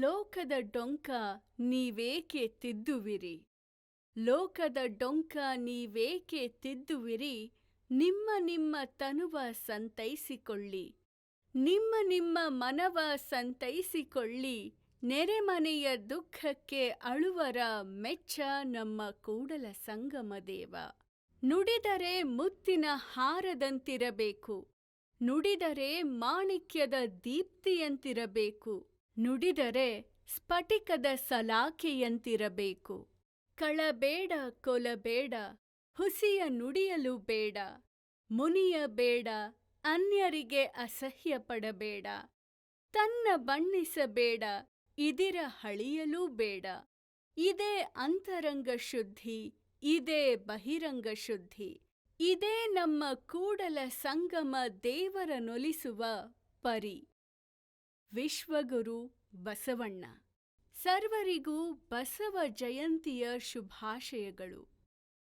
ಲೋಕದ ಡೊಂಕ ನೀವೇಕೆ ತಿದ್ದುವಿರಿ? ಲೋಕದ ಡೊಂಕ ನೀವೇಕೆ ತಿದ್ದುವಿರಿ? ನಿಮ್ಮ ನಿಮ್ಮ ತನುವ ಸಂತೈಸಿಕೊಳ್ಳಿ. ನಿಮ್ಮ ನಿಮ್ಮ ಮನವ ಸಂತೈಸಿಕೊಳ್ಳಿ. ನೆರೆಮನೆಯ ದುಃಖಕ್ಕೆ ಅಳುವರ ಮೆಚ್ಚ ನಮ್ಮ ಕೂಡಲ ಸಂಗಮ ದೇವ. ನುಡಿದರೆ ಮುತ್ತಿನ ಹಾರದಂತಿರಬೇಕು. ನುಡಿದರೆ ಮಾಣಿಕ್ಯದ ದೀಪ್ತಿಯಂತಿರಬೇಕು. ನುಡಿದರೆ ಸ್ಫಟಿಕದ ಸಲಾಕೆಯಂತಿರಬೇಕು ಕಳಬೇಡ, ಕೊಲಬೇಡ, ಹುಸಿಯ ನುಡಿಯಲು ಬೇಡ, ಮುನಿಯ ಬೇಡ, ಅನ್ಯರಿಗೆ ಅಸಹ್ಯ ಪಡಬೇಡ, ತನ್ನ ಬಣ್ಣಿಸಬೇಡ, ಇದಿರ ಹಳಿಯಲೂ ಬೇಡ. ಇದೇ ಅಂತರಂಗ ಶುದ್ಧಿ, ಇದೇ ಬಹಿರಂಗ ಶುದ್ಧಿ, ಇದೇ ನಮ್ಮ ಕೂಡಲ ಸಂಗಮ ದೇವರ ನೊಲಿಸುವ ಪರಿ. ವಿಶ್ವಗುರು ಬಸವಣ್ಣ. ಸರ್ವರಿಗೂ ಬಸವ ಜಯಂತಿಯ ಶುಭಾಶಯಗಳು.